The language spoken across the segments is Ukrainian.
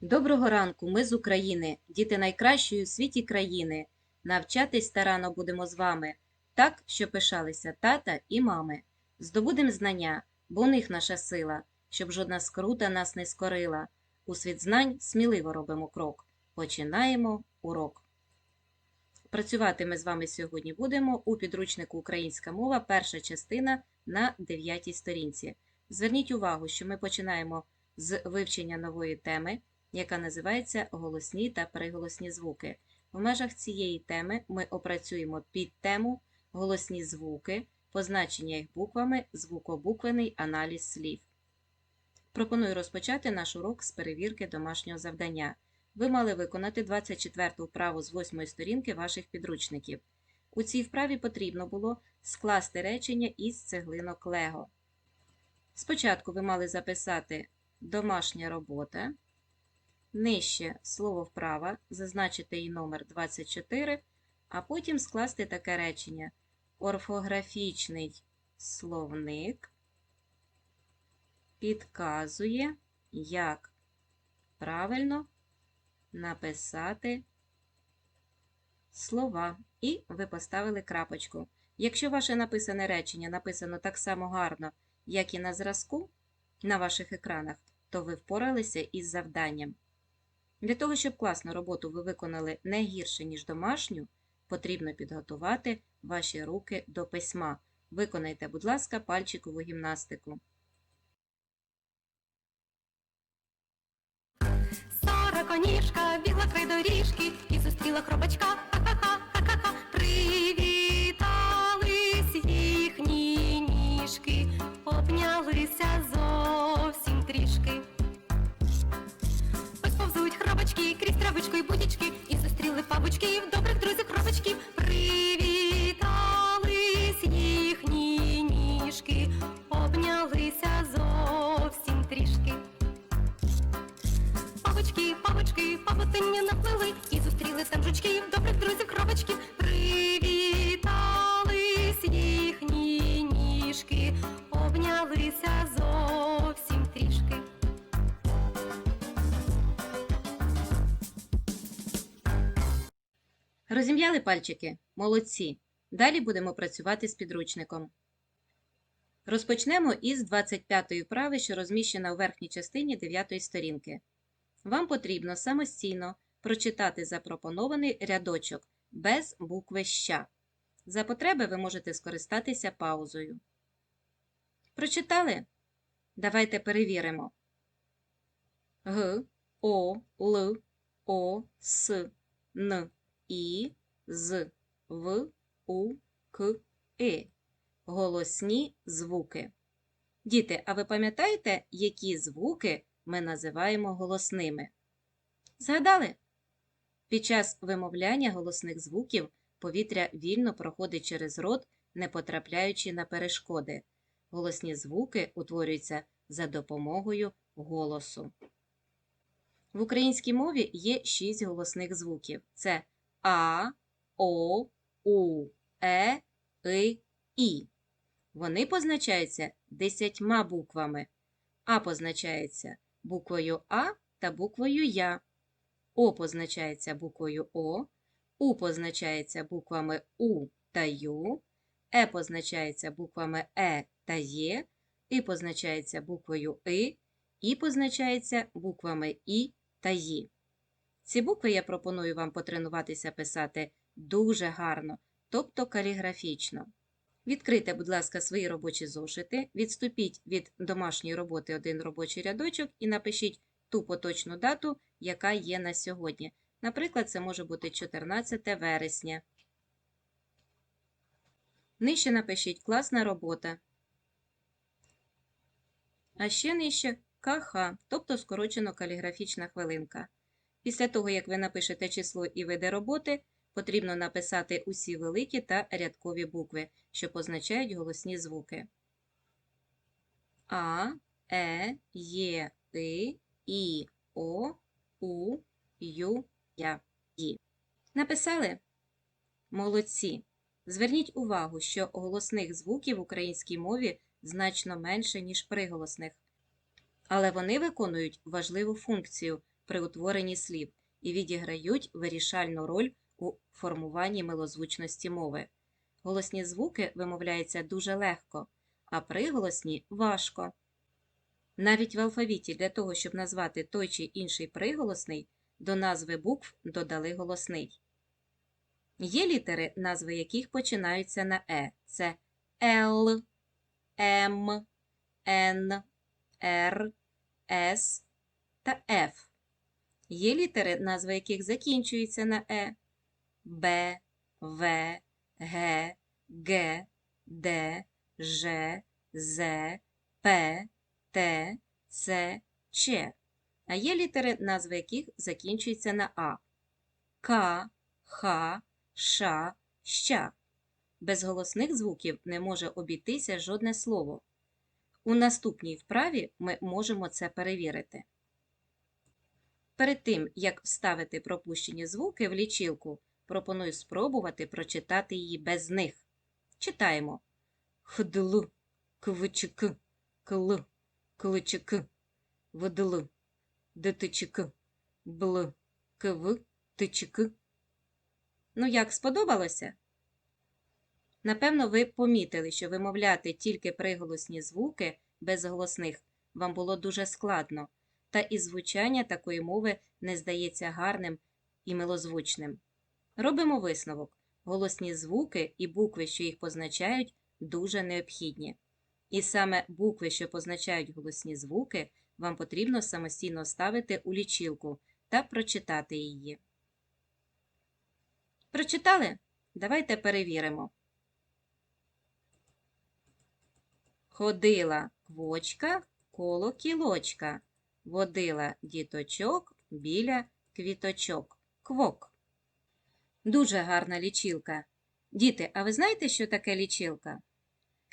Доброго ранку, ми з України, діти найкращої у світі країни. Навчатись старано будемо з вами, так, що пишалися тата і мами. Здобудем знання, бо у них наша сила, щоб жодна скрута нас не скорила. У світ знань сміливо робимо крок. Починаємо урок. Працювати ми з вами сьогодні будемо у підручнику Українська мова, перша частина на 9 сторінці. Зверніть увагу, що ми починаємо з вивчення нової теми, яка називається Голосні та приголосні звуки. В межах цієї теми ми опрацюємо підтему Голосні звуки, позначення їх буквами, звукобуквений аналіз слів. Пропоную розпочати наш урок з перевірки домашнього завдання. Ви мали виконати 24-ту вправу з 8 сторінки ваших підручників. У цій вправі потрібно було скласти речення із цеглинок Лего. Спочатку ви мали записати домашня робота, нижче слово вправа, зазначити її номер 24, а потім скласти таке речення орфографічний словник підказує, як правильно написати слова. І ви поставили крапочку. Якщо ваше написане речення написано так само гарно, як і на зразку на ваших екранах, то ви впоралися із завданням. Для того, щоб класну роботу ви виконали не гірше, ніж домашню, потрібно підготувати ваші руки до письма. Виконайте, будь ласка, пальчикову гімнастику. Сороконіжка бігла край доріжки і зустріла хробачка. Павутиння наплили і зустріли там жучків, добрих друзів, кровочків. Привітались їхні ніжки, обнялися зовсім трішки. Розім'яли пальчики? Молодці. Далі будемо працювати з підручником. Розпочнемо із 25-ї вправи, що розміщена у верхній частині 9-ї сторінки. Вам потрібно самостійно прочитати запропонований рядочок без букви «ща». За потреби ви можете скористатися паузою. Прочитали? Давайте перевіримо. Г, О, Л, О, С, Н, І, З, В, У, К, И. Голосні звуки. Діти, а ви пам'ятаєте, які звуки ми називаємо голосними? Згадали? Під час вимовляння голосних звуків повітря вільно проходить через рот, не потрапляючи на перешкоди. Голосні звуки утворюються за допомогою голосу. В українській мові є шість голосних звуків: це А, О, У, Е, И, І. Вони позначаються десятьма буквами. А позначається буквою А та буквою Я. О позначається буквою О, У позначається буквами У та Ю, Е позначається буквами Е та Є, І позначається буквою И, І позначається буквами І та Ї. Ці букви я пропоную вам потренуватися писати дуже гарно, тобто каліграфічно. Відкрийте, будь ласка, свої робочі зошити, відступіть від домашньої роботи один робочий рядочок і напишіть ту поточну дату, яка є на сьогодні. Наприклад, це може бути 14 вересня. Нижче напишіть класна робота. А ще нижче КХ, тобто скорочено каліграфічна хвилинка. Після того, як ви напишете число і види роботи, потрібно написати усі великі та рядкові букви, що позначають голосні звуки. А, Е, Є, И, І, О, У, Ю, Я, І. Написали? Молодці. Зверніть увагу, що голосних звуків в українській мові значно менше, ніж приголосних. Але вони виконують важливу функцію при утворенні слів і відіграють вирішальну роль у формуванні милозвучності мови. Голосні звуки вимовляються дуже легко, а приголосні важко. Навіть в алфавіті для того, щоб назвати той чи інший приголосний, до назви букв додали голосний. Є літери, назви яких починаються на е. Це Л, М, Н, Р, С та Ф. Є літери, назви яких закінчуються на е. Б, В, Г, Г, Д, Ж, З, П, Т, С, Ч. А є літери, назви яких закінчуються на А. К, Х, Ш, Щ. Без голосних звуків не може обійтися жодне слово. У наступній вправі ми можемо це перевірити. Перед тим, як вставити пропущені звуки в лічилку, пропоную спробувати прочитати її без них. Читаємо хдл, квчк, кл, клчк, вдл, дтчк, бл, кв, тчк. Ну як сподобалося? Напевно, ви помітили, що вимовляти тільки приголосні звуки без голосних вам було дуже складно, та і звучання такої мови не здається гарним і милозвучним. Робимо висновок. Голосні звуки і букви, що їх позначають, дуже необхідні. І саме букви, що позначають голосні звуки, вам потрібно самостійно ставити у лічилку та прочитати її. Прочитали? Давайте перевіримо. Ходила квочка коло кілочка, водила діточок біля квіточок. Квок. Дуже гарна лічилка. Діти, а ви знаєте, що таке лічилка?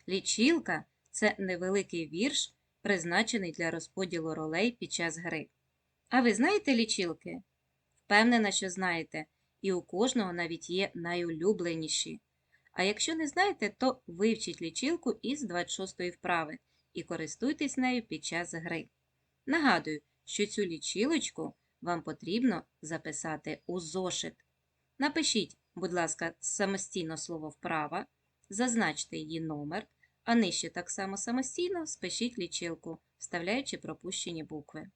Лічилка це невеликий вірш, призначений для розподілу ролей під час гри. А ви знаєте лічилки? Впевнена, що знаєте, і у кожного навіть є найулюбленіші. А якщо не знаєте, то вивчіть лічилку із 26 вправи і користуйтесь нею під час гри. Нагадую, що цю лічилочку вам потрібно записати у зошит. Напишіть, будь ласка, самостійно слово вправа, зазначте її номер, а нижче так само самостійно спишіть лічилку, вставляючи пропущені букви.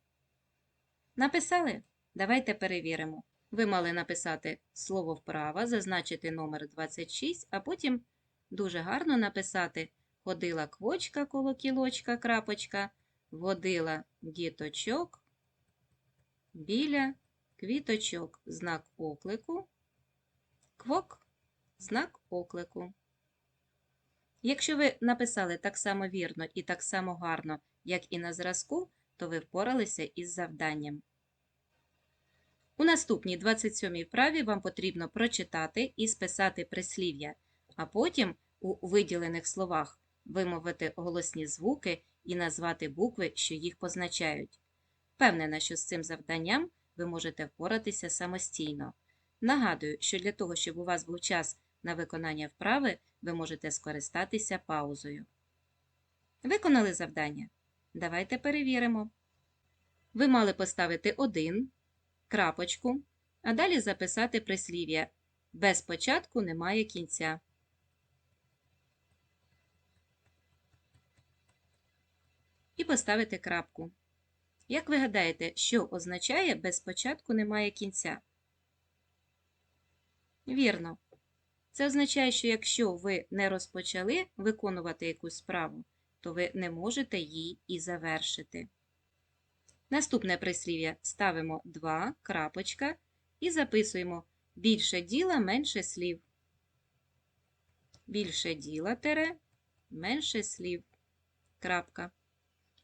Написали? Давайте перевіримо. Ви мали написати слово вправа, зазначити номер 26, а потім дуже гарно написати ходила квочка коло кілочка, крапочка, водила діточок біля квіточок, знак оклику, квок, знак оклику. Якщо ви написали так само вірно і так само гарно, як і на зразку, то ви впоралися із завданням. У наступній 27-й вправі вам потрібно прочитати і списати прислів'я, а потім у виділених словах вимовити голосні звуки і назвати букви, що їх позначають. Впевнена, що з цим завданням ви можете впоратися самостійно. Нагадую, що для того, щоб у вас був час на виконання вправи, ви можете скористатися паузою. Виконали завдання? Давайте перевіримо. Ви мали поставити один крапочку, а далі записати прислів'я. Без початку немає кінця. І поставити крапку. Як ви гадаєте, що означає без початку немає кінця? Вірно. Це означає, що якщо ви не розпочали виконувати якусь справу, то ви не можете її і завершити. Наступне прислів'я ставимо 2, крапочка і записуємо більше діла, менше слів. Більше діла тере, менше слів. Крапка.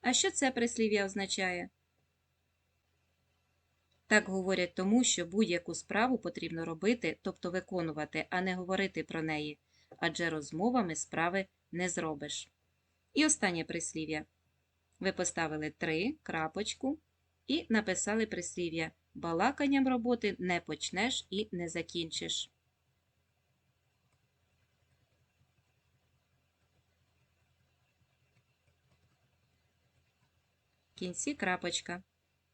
А що це прислів'я означає? Так говорять тому, що будь-яку справу потрібно робити, тобто виконувати, а не говорити про неї, адже розмовами справи не зробиш. І останнє прислів'я. Ви поставили 3, крапочку і написали прислів'я Балаканням роботи не почнеш і не закінчиш. В кінці крапочка.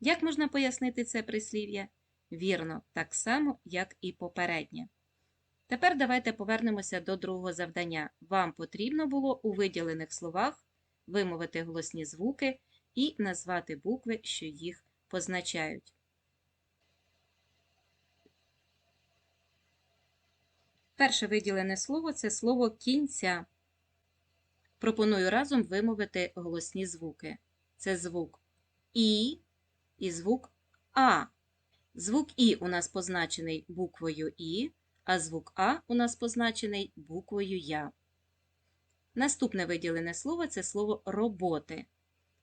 Як можна пояснити це прислів'я? Вірно, так само, як і попереднє. Тепер давайте повернемося до другого завдання. Вам потрібно було у виділених словах вимовити голосні звуки і назвати букви, що їх позначають. Перше виділене слово це слово кінця. Пропоную разом вимовити голосні звуки. Це звук І і звук А. Звук І у нас позначений буквою І, а звук А у нас позначений буквою Я. Наступне виділене слово це слово роботи.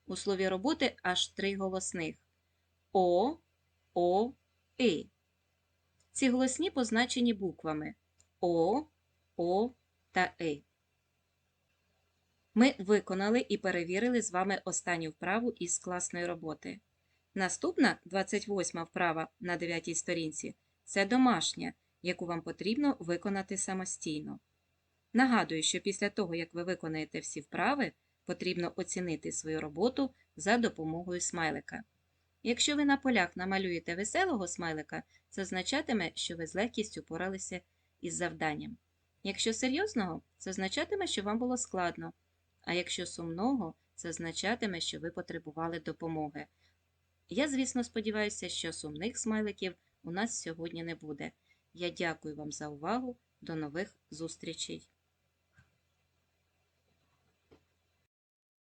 У слові роботи аж три голосних О, О, И. Ці голосні позначені буквами О, О та И. Ми виконали і перевірили з вами останню вправу із класної роботи. Наступна, 28 вправа на 9 сторінці, це домашня, яку вам потрібно виконати самостійно. Нагадую, що після того, як ви виконаєте всі вправи, потрібно оцінити свою роботу за допомогою смайлика. Якщо ви на полях намалюєте веселого смайлика, це означатиме, що ви з легкістю поралися із завданням. Якщо серйозного, це означатиме, що вам було складно, а якщо сумного, це означатиме, що ви потребували допомоги. Я, звісно, сподіваюся, що сумних смайликів у нас сьогодні не буде. Я дякую вам за увагу. До нових зустрічей!